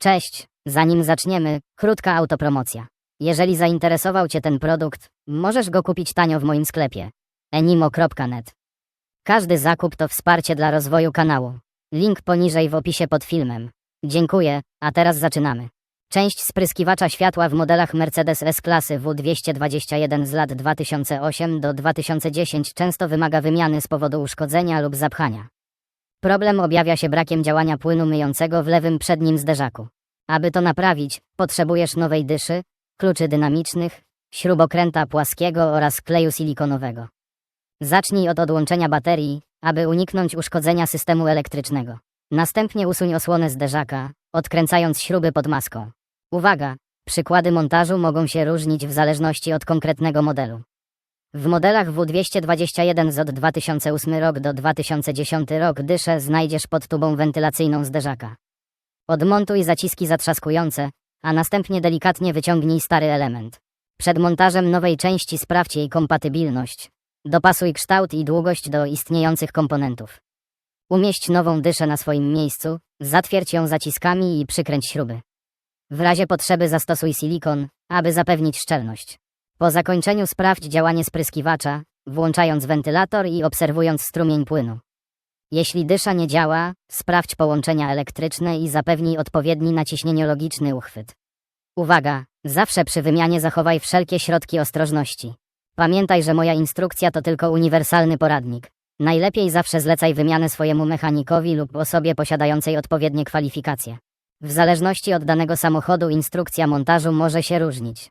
Cześć, zanim zaczniemy, krótka autopromocja. Jeżeli zainteresował Cię ten produkt, możesz go kupić tanio w moim sklepie enimo.net. Każdy zakup to wsparcie dla rozwoju kanału. Link poniżej w opisie pod filmem. Dziękuję, a teraz zaczynamy. Część spryskiwacza światła w modelach Mercedes S-klasy W221 z lat 2008 do 2010 często wymaga wymiany z powodu uszkodzenia lub zapchania. Problem objawia się brakiem działania płynu myjącego w lewym przednim zderzaku. Aby to naprawić, potrzebujesz nowej dyszy, kluczy dynamicznych, śrubokręta płaskiego oraz kleju silikonowego. Zacznij od odłączenia baterii, aby uniknąć uszkodzenia systemu elektrycznego. Następnie usuń osłonę zderzaka, odkręcając śruby pod maską. Uwaga! Przykłady montażu mogą się różnić w zależności od konkretnego modelu. W modelach W221 z od 2008 rok do 2010 rok dyszę znajdziesz pod tubą wentylacyjną zderzaka. Odmontuj zaciski zatrzaskujące, a następnie delikatnie wyciągnij stary element. Przed montażem nowej części sprawdź jej kompatybilność. Dopasuj kształt i długość do istniejących komponentów. Umieść nową dyszę na swoim miejscu, zatwierdź ją zaciskami i przykręć śruby. W razie potrzeby zastosuj silikon, aby zapewnić szczelność. Po zakończeniu sprawdź działanie spryskiwacza, włączając wentylator i obserwując strumień płynu. Jeśli dysza nie działa, sprawdź połączenia elektryczne i zapewnij odpowiedni naciśnieniologiczny uchwyt. Uwaga! Zawsze przy wymianie zachowaj wszelkie środki ostrożności. Pamiętaj, że moja instrukcja to tylko uniwersalny poradnik. Najlepiej zawsze zlecaj wymianę swojemu mechanikowi lub osobie posiadającej odpowiednie kwalifikacje. W zależności od danego samochodu instrukcja montażu może się różnić.